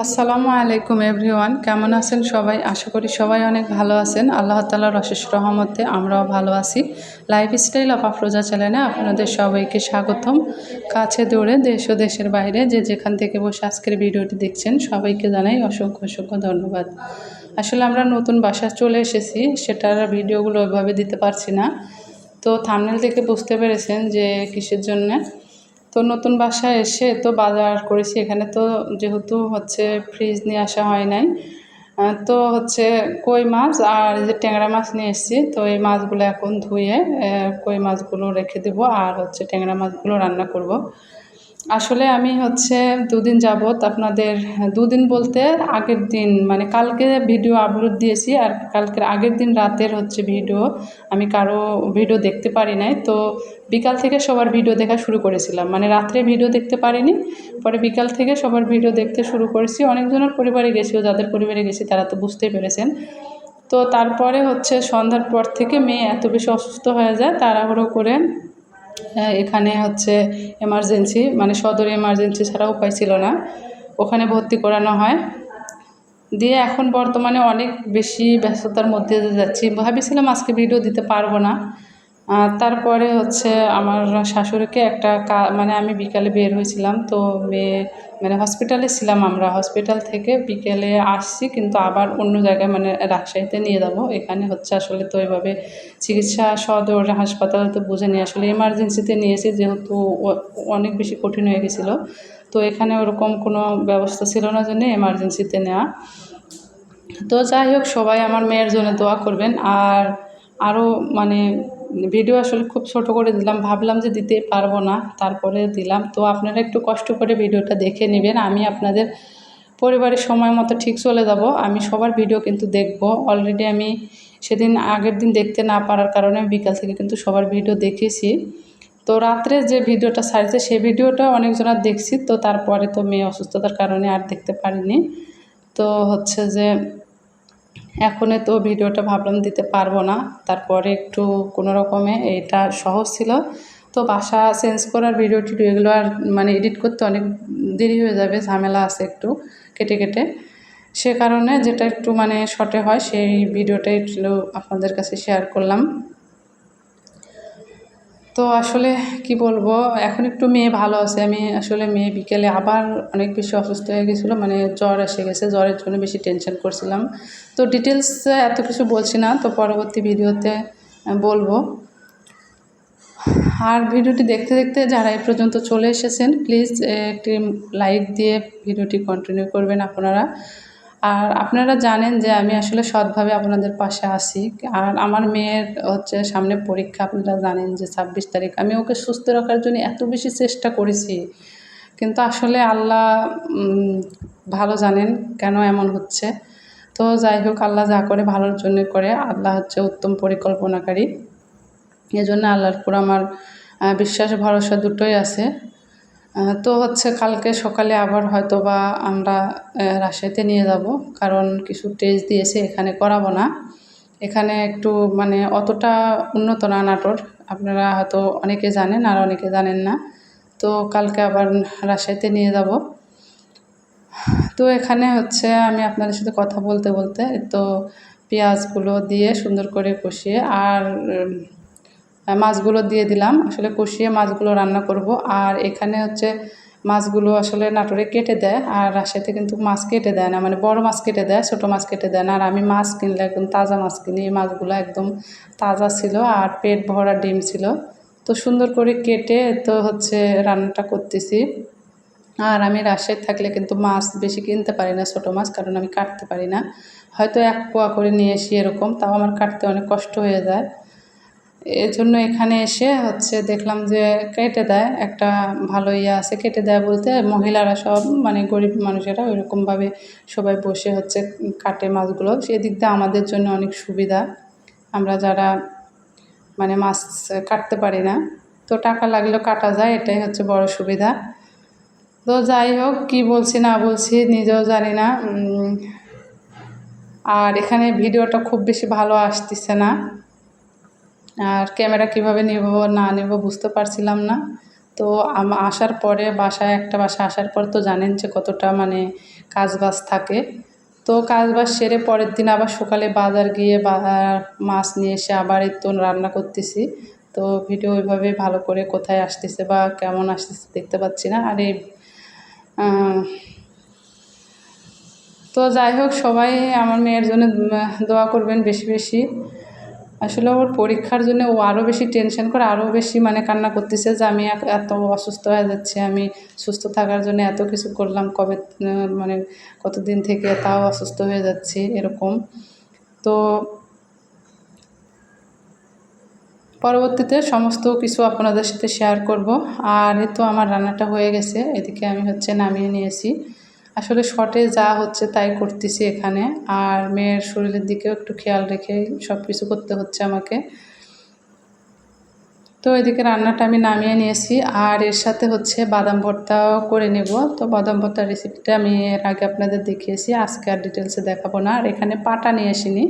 আসসালামু আলাইকুম এভরিওয়ান, কেমন আছেন সবাই? আশা করি সবাই অনেক ভালো আছেন। আল্লাহ তালার অশেষ রহমতে আমরাও ভালো আছি। লাইফস্টাইল অফ আফরোজা চ্যানেলে আপনাদের সবাইকে স্বাগতম। কাছে দৌড়ে দেশ ও দেশের বাইরে যে যেখান থেকে বসে আজকের ভিডিওটি দেখছেন, সবাইকে জানাই অসংখ্য অসংখ্য ধন্যবাদ। আসলে আমরা নতুন বাসায় চলে এসেছি, সেটার ভিডিওগুলো ওইভাবে দিতে পারছি না। তো থামনেল থেকে বুঝতে পেরেছেন যে কিসের জন্যে? তো নতুন বাসায় এসে তো বাজার করেছি। এখানে তো যেহেতু হচ্ছে ফ্রিজ নিয়ে আসা হয় নাই। তো হচ্ছে কই মাছ আর এই যে ট্যাংরা মাছ নিয়ে এসেছি। তো এই মাছগুলো এখন ধুয়ে কই মাছগুলো রেখে দেবো আর হচ্ছে ট্যাংরা মাছগুলো রান্না করব। আসলে আমি হচ্ছে দুদিন যাবত আপনাদের, দুদিন বলতে আগের দিন মানে কালকে ভিডিও আপলোড দিয়েছি আর কালকের আগের দিন রাতের হচ্ছে ভিডিও আমি কারও ভিডিও দেখতে পারি নাই, তো বিকাল থেকে সবার ভিডিও দেখা শুরু করেছিলাম। মানে রাত্রে ভিডিও দেখতে পারিনি, পরে বিকাল থেকে সবার ভিডিও দেখতে শুরু করেছি। অনেকজনের পরিবারে গেছিও, যাদের পরিবারে গেছি তারা তো বুঝতেই পেরেছেন। তো তারপরে হচ্ছে সন্ধ্যার পর থেকে মেয়ে এত বেশি অসুস্থ হয়ে যায়, তাড়াহুড়ো করে হ্যাঁ, এখানে হচ্ছে এমার্জেন্সি মানে সদর এমার্জেন্সি ছাড়া উপায় ছিল না। ওখানে ভর্তি করানো হয়। দিয়ে এখন বর্তমানে অনেক বেশি ব্যস্ততার মধ্যে যাচ্ছি। ভাবেছিলাম আজকে ভিডিও দিতে পারব না। তারপরে হচ্ছে আমার শাশুড়িকে একটা কা মানে আমি বিকালে বের হয়েছিলাম, তো মেয়ে মানে হসপিটালে ছিলাম আমরা। হসপিটাল থেকে বিকেলে আসছি, কিন্তু আবার অন্য জায়গায় মানে রাজশাহীতে নিয়ে যাব। এখানে হচ্ছে আসলে তো এভাবে চিকিৎসা সদর, হাসপাতালে তো বুঝে নিয়ে আসলে এমার্জেন্সিতে নিয়েছি, যেহেতু অনেক বেশি কঠিন হয়ে গেছিল। তো এখানে ওরকম কোনো ব্যবস্থা ছিল না জন্য এমার্জেন্সিতে নেওয়া। তো যাই হোক, সবাই আমার মেয়ের জন্য দোয়া করবেন। আর আরও মানে ভিডিও আসলে খুব ছোট করে দিলাম। ভাবলাম যে দিতে পারব না, তারপরে দিলাম। তো আপনারা একটু কষ্ট করে ভিডিওটা দেখে নেবেন। আমি আপনাদের পরিবারের সময় মতো ঠিক চলে যাব। আমি সবার ভিডিও কিন্তু দেখব। অলরেডি আমি সেদিন আগের দিন দেখতে না পারার কারণে বিকাল থেকে কিন্তু সবার ভিডিও দেখেছি। তো রাত্রে যে ভিডিওটা ছাড়ছে সেই ভিডিওটা অনেকজনের দেখছি। তো তারপরে তো মেয়ে অসুস্থতার কারণে আর দেখতে পারিনি। তো হচ্ছে যে এখনে তো ভিডিওটা ভাবলাম দিতে পারব না। তারপরে একটু কোনো রকমে এটা সহজ ছিল। তো বাসা চেঞ্জ করার ভিডিও টিডিও এগুলো আর মানে এডিট করতে অনেক দেরি হয়ে যাবে, ঝামেলা আছে একটু কেটে কেটে। সে কারণে যেটা একটু মানে শর্টে হয়, সেই ভিডিওটাই একটু আপনাদের কাছে শেয়ার করলাম। তো আসলে কি বলব, এখন একটু মেয়ে ভালো আছে। আমি আসলে মেয়ে বিকেলে আবার অনেক বেশি অসুস্থ হয়ে গেছিল মানে জ্বর এসে গেছে, জ্বরের জন্য বেশি টেনশন করছিলাম। তো ডিটেলস এত কিছু বলছি না, তো পরবর্তী ভিডিওতে বলব। আর ভিডিওটি দেখতে দেখতে যারা এই পর্যন্ত চলে এসেছেন প্লিজ একটি লাইক দিয়ে ভিডিওটি কন্টিনিউ করবেন আপনারা। আর আপনারা জানেন যে আমি আসলে সৎভাবে আপনাদের পাশে আসি আর আমার মেয়ের হচ্ছে সামনে পরীক্ষা, আপনারা জানেন যে ছাব্বিশ তারিখ। আমি ওকে সুস্থ রাখার জন্য এত বেশি চেষ্টা করেছি। কিন্তু আসলে আল্লাহ ভালো জানেন কেন এমন হচ্ছে। তো যাই হোক, আল্লাহ যা করে ভালোর জন্য করে। আল্লাহ হচ্ছে উত্তম পরিকল্পনাকারী। এজন্য আল্লাহর পুরো আমার বিশ্বাস, ভরসা দুটোই আছে। তো হচ্ছে কালকে সকালে আবার হয়তো বা আমরা রাজশাহীতে নিয়ে যাব। কারণ কিছু টেস্ট দিয়েছে, এখানে করাবো না। এখানে একটু মানে অতটা উন্নত না নাটোর। আপনারা হয়তো অনেকে জানেন আর অনেকে জানেন না। তো কালকে আবার রাজশাহীতে নিয়ে যাব। তো এখানে হচ্ছে আমি আপনাদের সাথে কথা বলতে বলতে তো পেঁয়াজগুলো দিয়ে সুন্দর করে কষিয়ে আর মাছগুলো দিয়ে দিলাম। আসলে কষিয়ে মাছগুলো রান্না করব। আর এখানে হচ্ছে মাছগুলো আসলে নাটোরে কেটে দেয় আর রাজশাহীতে কিন্তু মাছ কেটে দেয় না। মানে বড় মাছ কেটে দেয়, ছোটো মাছ কেটে দেয় না। আর আমি মাছ কিনলে একদম তাজা মাছ কিনি। এই মাছগুলো একদম তাজা ছিল আর পেট ভরা ডিম ছিল। তো সুন্দর করে কেটে তো হচ্ছে রান্নাটা করতেছি। আর আমি রাজশাহী থাকলে কিন্তু মাছ বেশি কিনতে পারি না, ছোটো মাছ, কারণ আমি কাটতে পারি না। হয়তো এক পোয়া করে নিয়ে আসি এরকম, তাও আমার কাটতে অনেক কষ্ট হয়ে যায়। এর জন্য এখানে এসে হচ্ছে দেখলাম যে কেটে দেয়, একটা ভালো ইয়ে আছে কেটে দেয় বলতে মহিলারা সব মানে গরিব মানুষেরা ওইরকমভাবে সবাই বসে হচ্ছে কাটে মাছগুলো। সেদিক দিয়ে আমাদের জন্য অনেক সুবিধা। আমরা যারা মানে মাছ কাটতে পারি না, তো টাকা লাগলেও কাটা যায়, এটাই হচ্ছে বড় সুবিধা। তো যাই হোক, কী বলছি না বলছি, নিজেও জানি না আর এখানে ভিডিওটা খুব বেশি ভালো আসতেছে না। আর ক্যামেরা কীভাবে নেব, না নেব বুঝতে পারছিলাম না। তো আসার পরে বাসায়, একটা বাসা আসার পর তো জানেন যে কতটা মানে কাজ বাজ থাকে। তো কাজ বাজ সেরে পরের দিন আবার সকালে বাজার গিয়ে মাছ নিয়ে এসে আবার তো রান্না করতেছি। তো ভিডিও ওইভাবে ভালো করে কোথায় আসতেছে বা কেমন আসতেছে দেখতে পাচ্ছি না। আর এই তো যাই হোক, সবাই আমার মেয়ের জন্য দোয়া করবেন বেশি বেশি। আসলে ওর পরীক্ষার জন্য ও আরও বেশি টেনশন করে আরও বেশি মানে কান্না করতেছে যে আমি এত অসুস্থ হয়ে যাচ্ছি, আমি সুস্থ থাকার জন্য এত কিছু করলাম, কবে মানে কতদিন থেকে তাও অসুস্থ হয়ে যাচ্ছি, এরকম। তো পরবর্তীতে সমস্ত কিছু আপনাদের সাথে শেয়ার করব। আর তো আমার রান্নাটা হয়ে গেছে, এদিকে আমি হচ্ছে নামিয়ে নিয়েছি। আসলে শর্টে যা হচ্ছে তাই করতেছি এখানে। আর মেয়ের শরীরের দিকেও একটু খেয়াল রেখে সব কিছু করতে হচ্ছে আমাকে। তো এদিকে রান্নাটা আমি নামিয়ে নিয়েছি। আর এর সাথে হচ্ছে বাদাম ভর্তাও করে নেব। তো বাদাম ভর্তার রেসিপিটা আমি এর আগে আপনাদের দেখিয়েছি। আজকে আর ডিটেলসে দেখাবো না। আর এখানে পাটা নিয়ে আসিনি।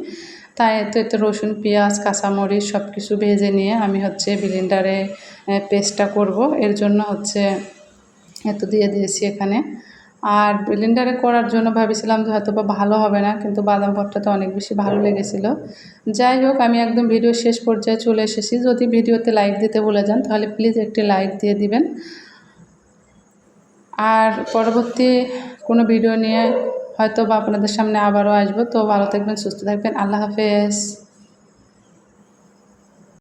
তাই এতে এতে রসুন, পেঁয়াজ, কাঁচামরিচ সব কিছু ভেজে নিয়ে আমি হচ্ছে ব্লেন্ডারে পেস্টটা করব। এর জন্য হচ্ছে এত দিয়ে দিয়েছি এখানে। আর ব্লেন্ডারে করার জন্য ভাবেছিলাম যে হয়তো বা ভালো হবে না, কিন্তু বাদাম ভর্তাটা অনেক বেশি ভালো লেগেছিলো। যাই হোক, আমি একদম ভিডিও শেষ পর্যায়ে চলে এসেছি। যদি ভিডিওতে লাইক দিতে ভুলে যান, তাহলে প্লিজ একটি লাইক দিয়ে দিবেন। আর পরবর্তী কোনো ভিডিও নিয়ে হয়তো বা আপনাদের সামনে আবারও আসব। তো ভালো থাকবেন, সুস্থ থাকবেন। আল্লাহ হাফেজ।